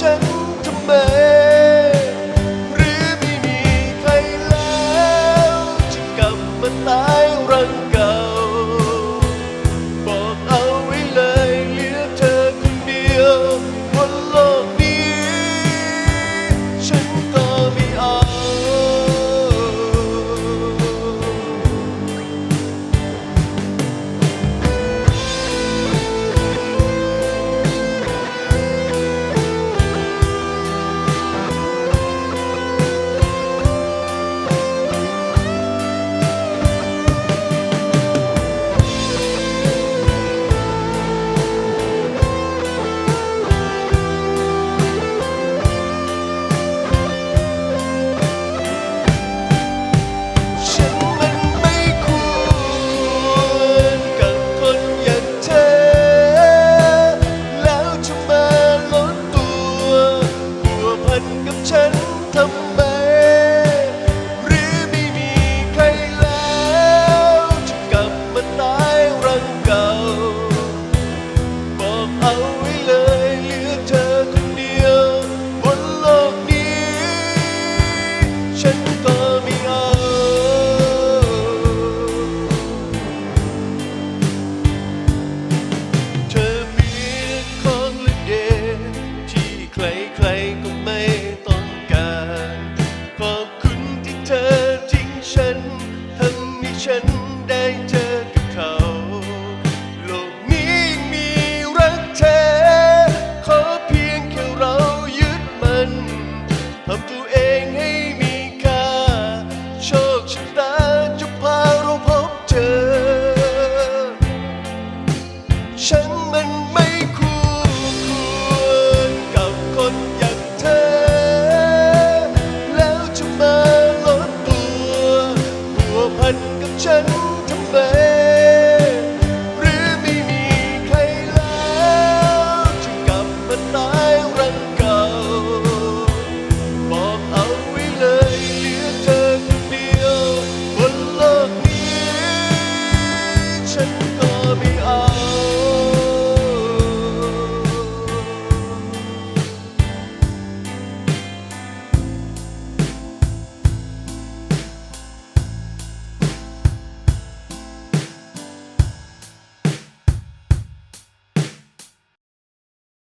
ฉั ฉันได้เจอกับเขา โลกนี้มีรักแท้ขอเพียงแค่เรายึดมันทำตัวเองให้มีค่า โชคชะตาจะพาเราพบเจอ ฉันมัน